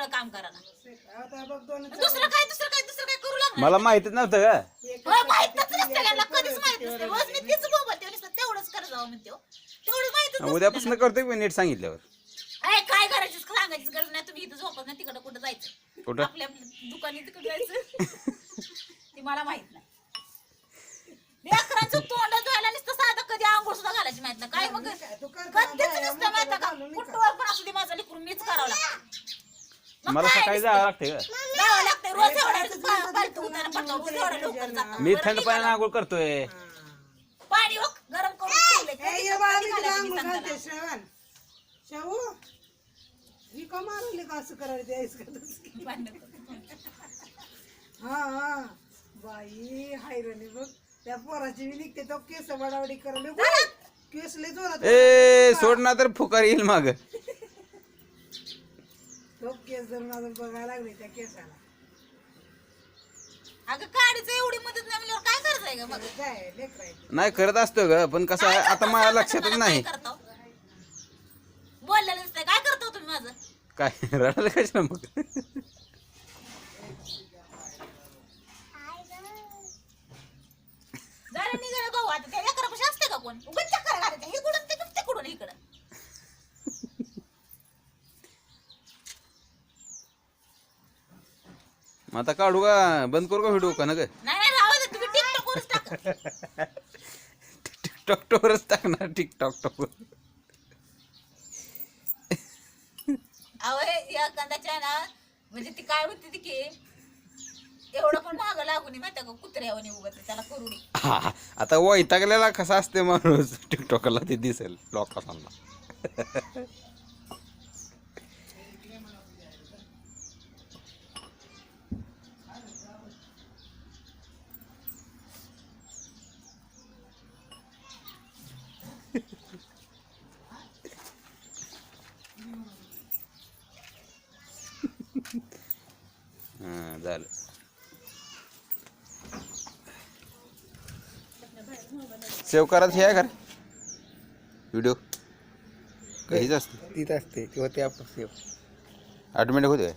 सगळं काम करा ना आता बघ दोन दुसरं काय दुसरं काय दुसरं काय करू लागणार? मला माहितच नव्हतं का होय, माहीतच नसतं यांना कधीच माहीत नसतं. रोज मी तीच बोलते नुसतं तेवढंच कर जावं म्हणते हो. तेवढंच माहितच नसतं उद्यापासून करतोय मी नीट सांगितल्यावर? त्यांना. ए, काय करायची सांगायची गरज नाही तुम्ही इथं झोपत नाही तिकडं कुठं जायचं? कुठं? आपल्या आपल्या दुकानी तिकडे जायचं. ती मला माहीत नाही लेकरांचं तोंड धुवायला नुसतं साधं कधी आंघोळ सुद्धा घालायची माहीत नाही काय मग कधीच नसतं माहीत का कुठवर पण असू दे माझं लेकरून मीच करावं लागतं मग मला काय सकाळी जावं लागते का जावं लागतंय रोज एवढं पालतू उतारा पडतो रोज एवढं लवकर जातं. मी थंड. पाण्याने आंघोळ करतोय पाणी हो, गरम करून ठेवलंय. ए, कधी ये बाळा, कधी मी तुला घालायची आंघोळ सांगा घालते, श्रावण. शाहू, ही का मारली का असं करायला की? हा हा बाई हायराणी बघ त्या पोराची मी निघते तो केस वडावडी करायला उगाच केस लय जोरात ए सोड ना तर फुकार येईल माग तो केस धरून अजून बघायला लागले त्या केसाला. अगं काडीचं एवढी मदत नाही म्हणल्यावर काय करायचंय ग मग? काय लेकरायचे नाही करत असतो ग पण कसं आहे आता माझ्या लक्षातच नाही. काय करतो? बोललेलं नसतंय काय करतो तुम्ही माझं? काय रडायला कशाला मग? जरा निघालं भाऊ आता त्या लेकरापाशी असते का कोण? उगाच चक्कर इकडून तिकडून मग आता काढू का? बंद करू का व्हिडिओ का ना नाही नाही राहू दे तुम्ही टिकटॉकवरच टाका. टिकटॉक टॉवरच टाकणार टिकटॉक टॉवर अहो हे या कांदाच्या ना म्हणजे ती काय म्हणते ती की एवढं पण मागं लागून माहिती का? कुत्र्यावानी उगत त्याला करून हा, आता वैतागलेला कसा असते माणूस? टिकटॉकला ते दिसेल लोकांना. हा झालं. सेव्ह करायचं हे आहे का व्हिडिओ? काहीच असते? तीच असते किंवा ते आपण सेव ऑटोमॅटिक होते